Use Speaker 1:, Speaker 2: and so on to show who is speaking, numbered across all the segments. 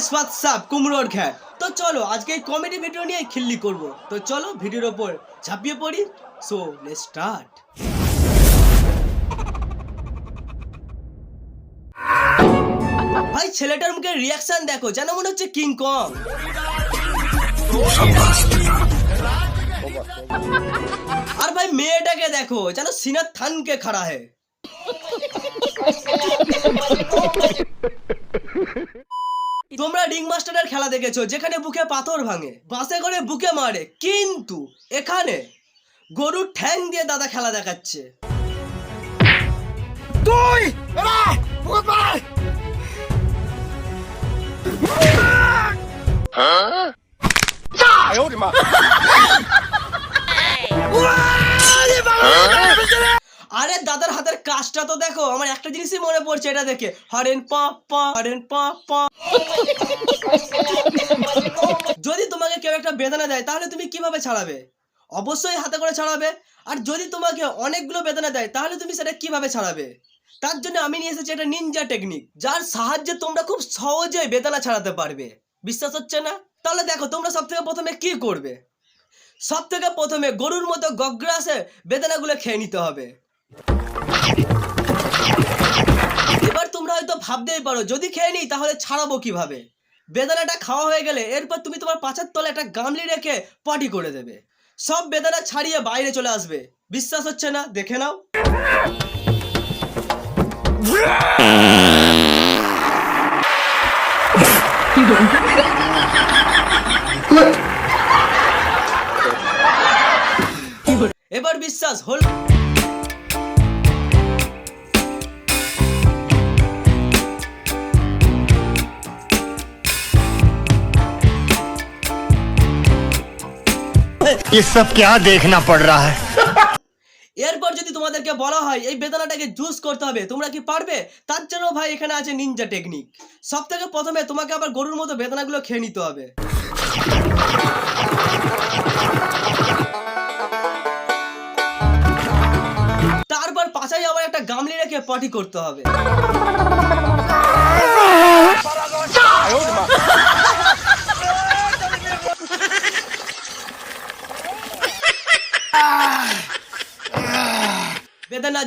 Speaker 1: Guys WhatsApp কুমড়োর খ্যাট তো চলো, আজকে এই কমেডি ভিডিও নিয়ে খিল্লি করব। তো চলো, ভিডিওর ওপর ঝাঁপিয়ে পড়ি। সো লেটস স্টার্ট ভাই, ছেলেটার মুখে রিয়াকশন দেখো, যেন মনে হচ্ছে কিং কং আর ভাই, মেয়েটাকে দেখো, যেন সিনার থানকে খাড়া হে। রিং মাস্টারের খেলা দেখেছ যেখানে বুকে পাথর ভাঙে বাসে করে বুকে মারে কিন্তু এখানে গরুর ঠ্যাং দিয়ে দাদা খেলা দেখাচ্ছে। আরে দাদার হাতের কাজটা তো দেখো, আমার একটা জিনিসই মনে পড়ছে, এটা দেখে। হরেন পা পা, হরেন পা পা। যদি তোমাকে কেউ একটা বেদনা দেয়, তাহলে তুমি কীভাবে ছাড়াবে? অবশ্যই হাতে করে ছাড়াবে। আর যদি তোমাকে অনেকগুলো বেদনা দেয়, তাহলে তুমি সেটা কীভাবে ছাড়াবে? তার জন্য আমি নিয়ে এসেছি একটা নিনজা টেকনিক যার সাহায্যে তোমরা খুব সহজে বেদনা ছাড়াতে পারবে। বিশ্বাস হচ্ছে না? তাহলে দেখো, তোমরা সব থেকে প্রথমে কি করবে? সব থেকে প্রথমে গরুর মতো গগ্রাসে বেদনাগুলো খেয়ে নিতে হবে। এবার তোমরা হয়তো ভাবতেই পারো, যদি খেয়ে নিই তাহলে ছাড়াবো কীভাবে? বেদানাটা খাওয়া হয়ে গেলে এরপর তুমি তোমার পাছার তলে একটা গামলি রেখে পটি করে দেবে। সব বেদানা ছাড়িয়ে বাইরে চলে আসবে। বিশ্বাস হচ্ছে না? দেখে নাও। এবার বিশ্বাস, হল
Speaker 2: ये सब क्या देखना पड़ रहा है
Speaker 1: এরপর যদি তোমাদেরকে বলা হয় এই বেদনাটাকে জুস করতে হবে তোমরা কি পারবে তার জন্য ভাই এখানে আছে নিনজা টেকনিক সব থেকে প্রথমে তোমাকে আবার গরুর মতো বেদনাগুলো খেয়ে নিতে হবে তারপর পাশাই আবার একটা গামলি রেখে পটি করতে হবে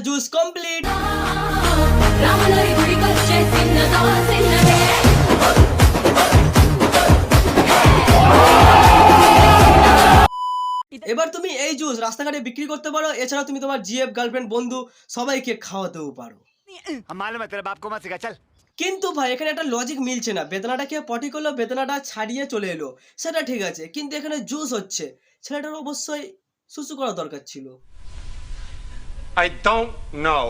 Speaker 3: జ్యూస్ కంప్లీట్
Speaker 1: এবার তুমি এই জুস রাস্তাঘাটে বিক্রি করতে পারো এছাড়া তুমি তোমার জিএফ গার্লফ্রেন্ড বন্ধু সবাইকে খাওয়াতেও পারো। কিন্তু ভাই এখানে একটা লজিক মিলছে না। বেদনাটা খেয়ে পটি করল বেদনাটা ছাড়িয়ে চলে এলো। সেটা ঠিক আছে কিন্তু এখানে জুস হচ্ছে। ছেলেটার অবশ্যই সুসু করা দরকার ছিল।
Speaker 4: I don't know.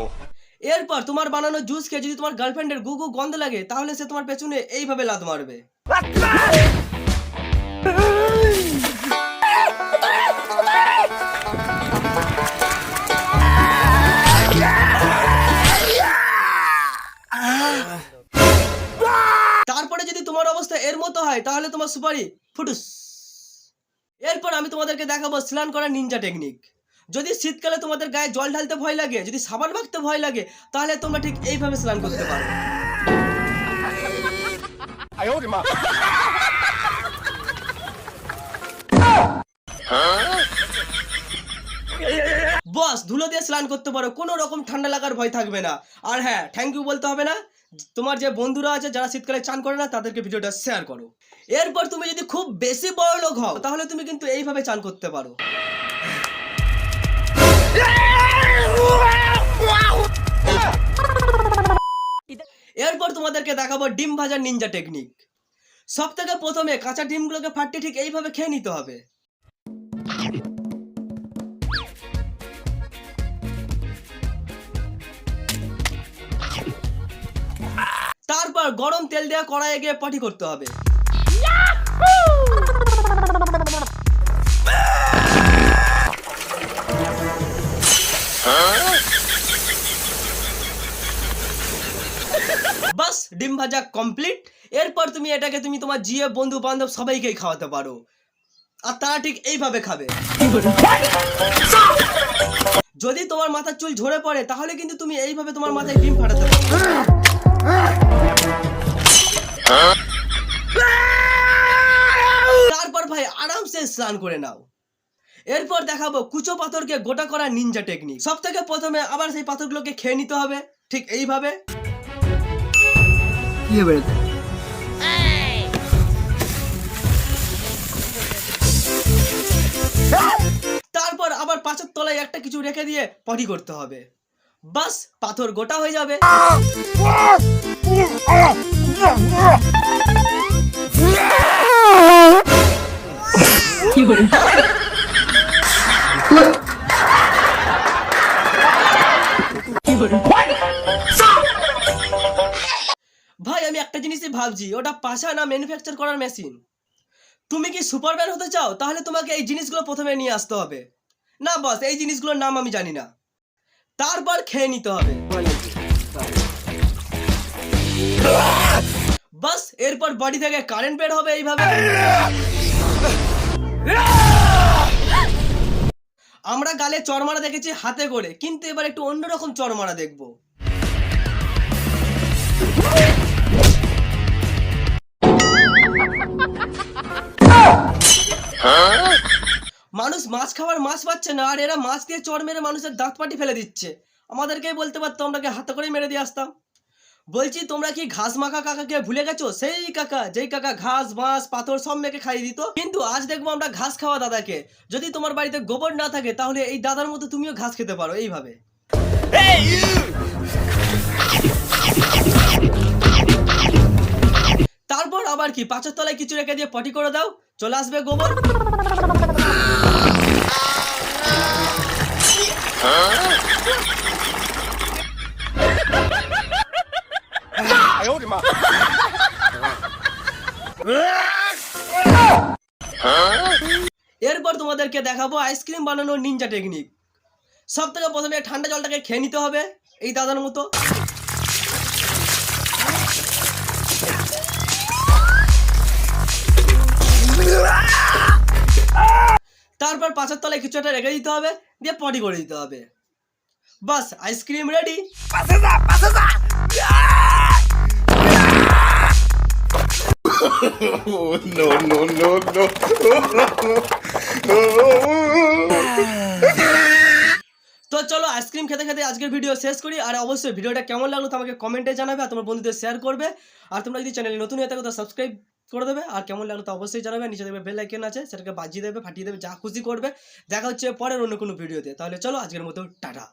Speaker 1: এরপর তোমার বানানো জুস খেয়ে যদি তোমার গার্লফ্রেন্ডের গুগু গন্ধ লাগে, তাহলে সে তোমার পেছনে এইভাবে লাত মারবে। তারপরে যদি তোমার অবস্থা এর মতো হয়, তাহলে তোমার সুপারি, ফুটুস। এরপর আমি তোমাদেরকে দেখাবো স্নান করার নিনজা টেকনিক যদি শীতকালে তোমাদের গায়ে জল ঢালতে ভয় লাগে যদি সাবান মাখতে ভয় লাগে তাহলে তোমরা ঠিক এইভাবে স্নান করতে পারো। বস ধুলো দিয়ে স্নান করতে পারো কোনো রকম ঠান্ডা লাগার ভয় থাকবে না। আর হ্যাঁ থ্যাংক ইউ বলতে হবে না তোমার যে বন্ধুরা আছে যারা শীতকালে চান করে না তাদেরকে ভিডিওটা শেয়ার করো। এরপর তুমি যদি খুব বেশি বড় লোক হও তাহলে তুমি কিন্তু এইভাবে চান করতে পারো। এরপর তোমাদেরকে দেখাবো ডিম ভাজার নিনজা টেকনিক সব থেকে প্রথমে কাঁচা ডিমগুলোকে ফাটিয়ে ঠিক এইভাবে খেয়ে নিতে হবে। তারপর গরম তেল দেওয়া কড়াইয়ে গিয়ে পটি করতে হবে। বাস ডিম ভাজা কমপ্লিট এরপর তুমি এটাকে তুমি তোমার জিএ বন্ধু বান্ধব সবাইকেই খাওয়াতে পারো। আর তারা ঠিক এইভাবে খাবে। যদি তোমার মাথার চুল ঝরে পড়ে, তাহলে কিন্তু তুমি এইভাবে তোমার মাথায় ডিম ফাটাতে পারো। ভাই, আরামসে স্নান করে নাও। এরপর দেখাবো কুচো পাথরকে গোটা করা নিনজা টেকনিক সব থেকে প্রথমে আবার সেই পাথরগুলোকে খেয়ে নিতে হবে। ঠিক এইভাবে। তারপর আবার পাঁচের তলায় একটা কিছু রেখে দিয়ে পটি করতে হবে। বাস পাথর গোটা হয়ে যাবে। ভাই জিনিসই ওটা পাশা না ম্যানুফ্যাকচার করার মেশিন তুমি কি সুপারম্যান হতে চাও? তাহলে তোমাকে এই জিনিসগুলো প্রথমে নিয়ে আসতে হবে। না বস এই জিনিসগুলোর নাম আমি জানি না। তারপর খেয়ে নিতে হবে। বাস, এরপর বডি থেকে কারেন্ট বের হবে এইভাবে। আমরা গালে চড়মারা দেখেছি হাতে করে, কিন্তু এবার একটু অন্যরকম চড়মারা দেখব। মানুষ মাছ খাওয়ার মাছ পাচ্ছে না, আর এরা মাছ দিয়ে চড় মেরে মানুষের দাঁত পাটি ফেলে দিচ্ছে। আমাদেরকেই বলতে পারতো আমরাকে হাতে করে মেরে দিয়ে আসতাম। বলছি, তোমরা কি ঘাস মাখা কাকাকে ভুলে গেছো? সেই কাকা, যেই কাকা ঘাস বাঁশ পাথর সব মেখে খাইয়ে দিত। কিন্তু আজ দেখব আমরা ঘাস খাওয়া দাদাকে। যদি তোমার বাড়িতে গোবর না থাকে, তাহলে এই দাদার মতো তুমিও ঘাস খেতে পারো। এইভাবে। তারপর আবার কি, পাঁচের তলায় কিছু রেখে দিয়ে পটি করে দাও, চলে আসবে গোবর। এরপর তোমাদেরকে দেখাবো আইসক্রিম বানানোর নিনজা টেকনিক সব থেকে প্রথমে ঠান্ডা জলটাকে খেয়ে নিতে হবে, এই দাদার মতো। তারপর পাঁচের তলায় কিছু একটা রেখে দিতে হবে দিয়ে পটি করে দিতে হবে। বাস আইসক্রিম রেডি তো চলো আইসক্রিম খেতে খেতে আজকের ভিডিও শেষ করি। আর অবশ্যই ভিডিওটা কেমন লাগল তো আমাকে কমেন্টে জানাবে আর তোমার বন্ধুদের শেয়ার করবে। আর তোমরা যদি চ্যানেলে নতুন হয়ে থাকো তো সাবস্ক্রাইব করে দেবে। আর কেমন লাগল তো অবশ্যই জানাবে। নিচে দেবে বেল আইকন আছে, সেটাকে বাজিয়ে দেবে, ফাটিয়ে দেবে, যা খুশি করবে। দেখা হচ্ছে পরের অন্য কোনো ভিডিওতে তাহলে চলো, আজকের মতো টাটা।